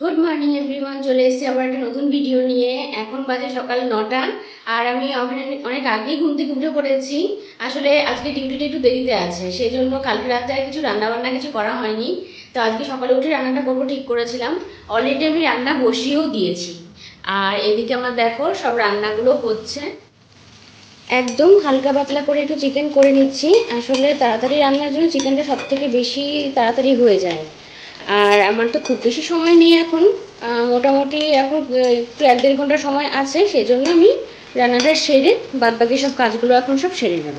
Good morning everyone চলে এসেছি আবার একটা নতুন ভিডিও নিয়ে। এখন বাজে সকাল নটা, আর আমি অনেক- আগেই ঘুম থেকে উঠে পড়েছি। আসলে আজকে ডিউটিটা একটু দেরিতে আছে সেই জন্য কালকে রাতে আর কিছু রান্নাবান্না কিছু করা হয়নি। তো আজকে সকালে উঠে রান্নাটা করব ঠিক করেছিলাম। অলরেডি আমি রান্না বসিয়েও দিয়েছি। আর এদিকে আমার দেখো, সব রান্নাগুলো হচ্ছে। একদম হালকা পাতলা করে একটু চিকেন করে নিচ্ছি। আসলে তাড়াতাড়ি রান্নার জন্য চিকেনটা সব থেকে বেশি তাড়াতাড়ি হয়ে যায়। আর আমার তো খুব বেশি সময় নেই এখন। মোটামুটি এখন একটু এক দেড় ঘণ্টা সময় আছে সেই জন্য আমি রান্নাটা সেরে বাদবাকি সব কাজগুলো এখন সব সেরে নেব।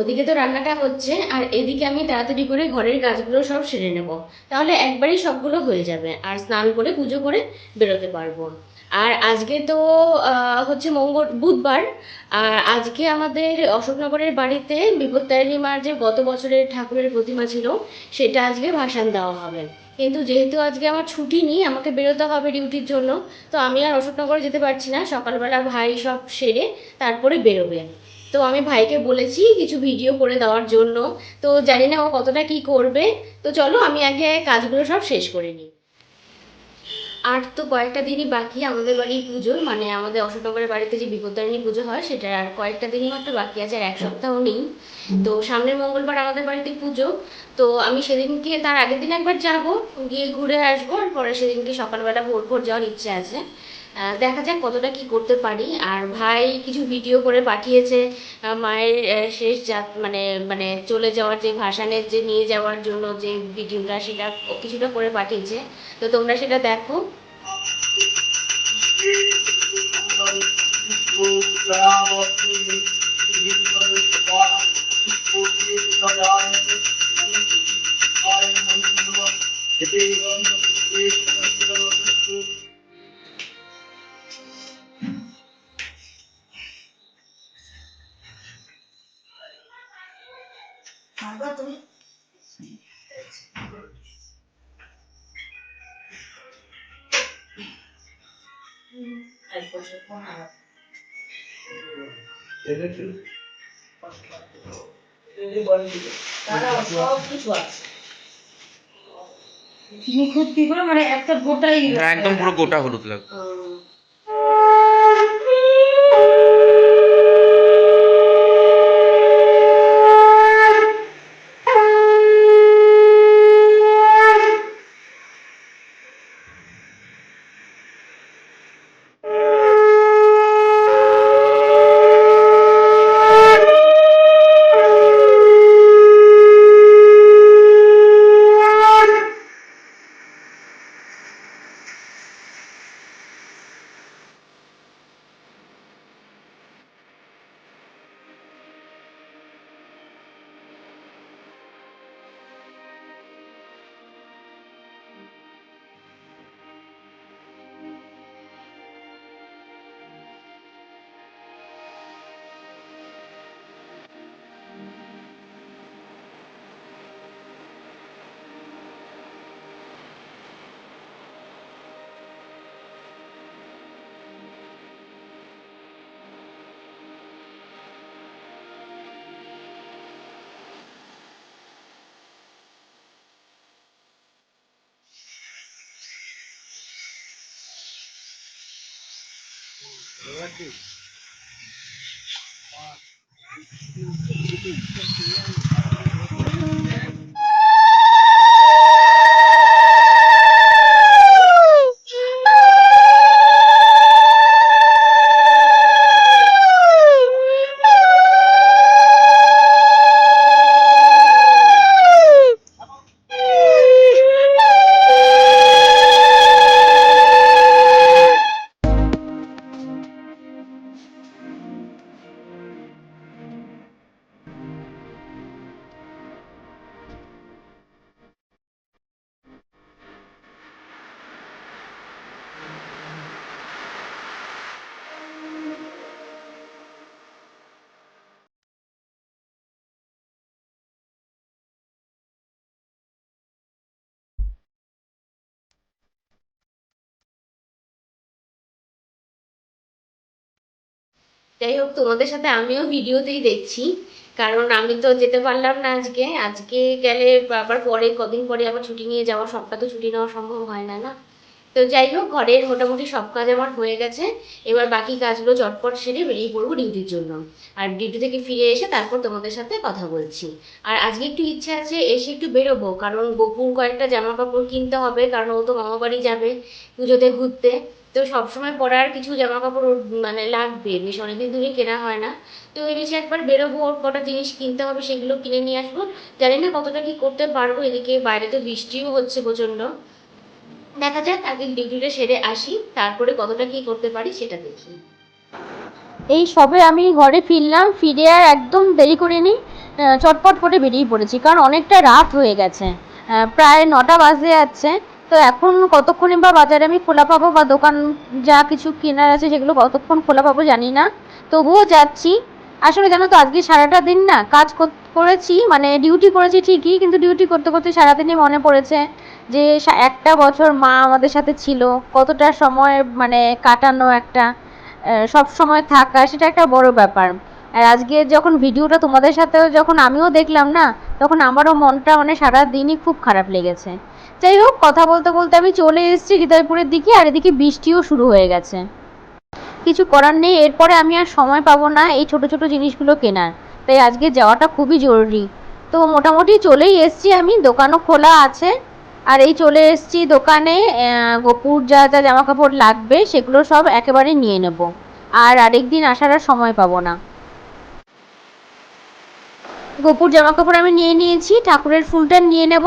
ওদিকে তো রান্নাটা হচ্ছে, আর এদিকে আমি তাড়াতাড়ি করে ঘরের কাজগুলো সব সেরে নেব। তাহলে একবারেই সবগুলো হয়ে যাবে, আর স্নান করে পুজো করে বেরোতে পারব। আর আজকে তো হচ্ছে মঙ্গল, বুধবার, আর আজকে আমাদের অশোকনগরের বাড়িতে বিপত্তারিণী মার যে গত বছরের ঠাকুরের প্রতিমা ছিল, সেটা আজকে ভাসান দেওয়া হবে। কিন্তু যেহেতু আজকে আমার ছুটি নেই, আমাকে বেরোতে হবে ডিউটির জন্য, তো আমি আর অশোকনগরে যেতে পারছি না। সকালবেলা ভাই সব সেরে তারপরে বেরোবে। তো আমি ভাইকে বলেছি কিছু ভিডিও করে দেওয়ার জন্য। তো জানি না ও কতটা কি করবে। তো চলো আমি আগে কাজগুলো সব শেষ করে নিই। আর তো কয়েকটা দিনই বাকি আমাদের বাড়ির পুজো মানে আমাদের অশোকনগরের বাড়িতে যে বিপদারিণী পুজো হয়, সেটা আর কয়েকটা দিনই মাত্র বাকি আছে, আর এক সপ্তাহ নেই। তো সামনের মঙ্গলবার আমাদের বাড়িতে পুজো। তো আমি সেদিনকে, তার আগের দিন একবার যাব, গিয়ে ঘুরে আসব, আর পরে সেদিনকে সকালবেলা ভোর ভোর যাওয়ার ইচ্ছে আছে। দেখা যাক কতটা কি করতে পারি। আর ভাই কিছু ভিডিও করে পাঠিয়েছে মায়ের শেষ যাত মানে মানে চলে যাওয়ার যে ভাসানের, যে নিয়ে যাওয়ার জন্য যে ভিডিওটা সেটা কিছুটা করে পাঠিয়েছে। তো তোমরা সেটা দেখো। নিখুঁত কি করে? মানে একটা গোটাই হ্যাঁ একদম পুরো গোটা হলুদ লাগবে। What do? যাই হোক, তোমাদের সাথে আমিও ভিডিওতেই দেখছি। কারণ আমি তো যেতে পারলাম না আজকে। আজকে গেলে আবার পরে, কদিন পরে আবার ছুটি নিয়ে যাওয়া সবটা তো ছুটি নেওয়া সম্ভব হয় না না? তো যাই হোক, ঘরের মোটামুটি সব কাজ আমার হয়ে গেছে। এবার বাকি কাজগুলো চটপট সেরে বেরিয়ে পড়ব ডিউটির জন্য। আর ডিউটি থেকে ফিরে এসে তারপর তোমাদের সাথে কথা বলছি। আর আজকে একটু ইচ্ছে আছে এসে একটু বেরোবো, কারণ গোপুর কয়েকটা জামা কাপড় কিনতে হবে, কারণ ও তো মামা বাড়ি যাবে পুজোতে ঘুরতে। তো সবসময় পরার কিছু জামা কাপড় ওর মানে লাগবে। বেশ অনেকদিন ধরেই কেনা হয় না। তো বেশি একবার বেরোবো, ওর কটা জিনিস কিনতে হবে সেগুলো কিনে নিয়ে আসব। জানি না কতটা কি করতে পারব, এদিকে বাইরে তো বৃষ্টিও হচ্ছে প্রচণ্ড। দেখা যাক আগে ডিউটিটা সেরে আসি, তারপরে কতটা কি করতে পারি সেটা দেখি। এই সবে আমি ঘরে ফিরলাম, ফিরে আর একদম দেরি করে নি চটপট করে বেরিয়ে পড়েছি, কারণ অনেকটা রাত হয়ে গেছে। প্রায় নটা বাজে যাচ্ছে। তো এখন কতক্ষণে বা বাজারে আমি খোলা পাবো বা দোকান যা কিছু কেনার আছে সেগুলো কতক্ষণ খোলা পাবো জানি না। তবুও যাচ্ছি। আসলে জানো তো, আজকে সারাটা দিন না কাজ করেছি মানে ডিউটি করেছি ঠিকই, কিন্তু ডিউটি করতে করতে সারাদিনই মনে পড়েছে যে একটা বছর মা আমাদের সাথে ছিল, কতটা সময় মানে কাটানো একটা সব সময় থাকা, সেটা একটা বড় ব্যাপার। আর আজকে যখন ভিডিওটা তোমাদের সাথেও যখন আমিও দেখলাম না, তখন আমারও মনটা মানে সারা দিনই খুব খারাপ লেগেছে। যাই হোক, কথা বলতে বলতে আমি চলে এসেছি হৃদয়পুরের দিকে আর এদিকে বৃষ্টিও শুরু হয়ে গেছে। কিছু করার নেই, এরপরে আমি আর সময় পাবো না এই ছোট ছোট জিনিসগুলো কেনার। তাই আজকে যাওয়াটা খুবই জরুরি। তো মোটামুটি চলেই এসেছি আমি, দোকানও খোলা আছে। আর এই চলে এসেছি দোকানে গোপুর যা যা জামা কাপড় লাগবে সেগুলো সব একেবারে নিয়ে নেব। আর আরেকদিন আসার আর সময় পাবো না। গোপুর জামা কাপড় আমি নিয়ে নিয়েছি, ঠাকুরের ফুলটা নিয়ে নেব।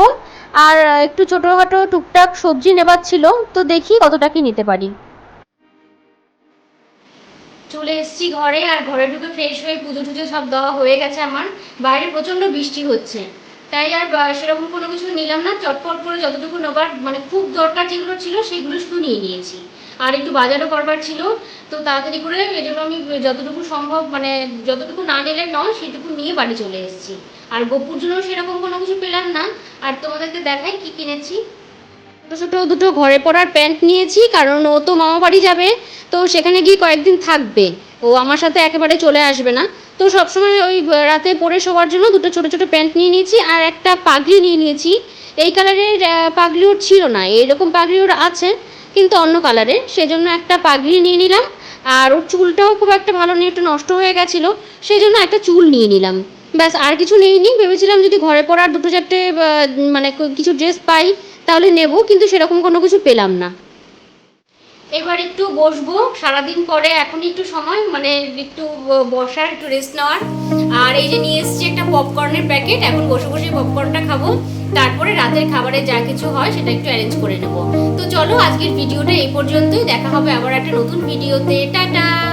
আর একটু ছোটোখাটো টুকটাক সবজি নেবার ছিল, তো দেখি কতটা কি নিতে পারি। চলে এসেছি ঘরে, আর ঘরে ঢুকে ফ্রেশ হয়ে পুজো টুজো সব দেওয়া হয়ে গেছে আমার। বাইরে প্রচণ্ড বৃষ্টি হচ্ছে। তাই আর সেরকম কোনো কিছু নিলাম না। চটপট করে যতটুকু নেবার মানে খুব দরকার যেগুলো ছিল, সেগুলো শুধু নিয়ে নিয়েছি। আর একটু বাজারও করবার ছিল, তো তাড়াতাড়ি করে এই জন্য আমি যতটুকু সম্ভব মানে যতটুকু না নিলে নয়, সেটুকু নিয়ে বাড়ি চলে এসেছি। আর গোপুর জন্য সেরকম কোনো কিছু পেলাম না। আর তোমাদেরকে দেখাই কি কিনেছি। ছোটো ছোটো দুটো ঘরে পরার প্যান্ট নিয়েছি, কারণ ও তো মামা বাড়ি যাবে, তো সেখানে গিয়ে কয়েকদিন থাকবে। ও আমার সাথে একেবারে চলে আসবে না। তো সবসময় ওই রাতে পরে শোয়ার জন্য দুটো ছোটো ছোটো প্যান্ট নিয়ে নিয়েছি, আর একটা পাগড়ি নিয়ে নিয়েছি। এই কালারের পাগড়ি ওর ছিল না। এরকম পাগড়ি ওর আছে কিন্তু অন্য কালারের। সেজন্য একটা পাগড়ি নিয়ে নিলাম। আর ওর চুলটাও খুব একটা ভালো নেই, একটু নষ্ট হয়ে গেছিল। সেই জন্য একটা চুল নিয়ে নিলাম। ব্যাস, আর কিছু নেইনি। ভেবেছিলাম যদি ঘরে পরার দুটো চারটে মানে কিছু ড্রেস পাই, তাহলে নেব, কিন্তু সেরকম কোনো কিছু পেলাম না। এবার একটু বসবো। সারাদিন পরে এখন একটু সময় মানে একটু বসার, একটু রেস্ট নেওয়ার। আর এই যে নিয়ে এসেছি একটা পপকর্নের প্যাকেট এখন বসে বসে পপকর্নটা খাব। তারপরে রাতের খাবারে যা কিছু হয় সেটা একটু অ্যারেঞ্জ করে নেব। তো চলো আজকের ভিডিওটা এই পর্যন্তই। দেখা হবে আবার একটা নতুন ভিডিওতে টাটা!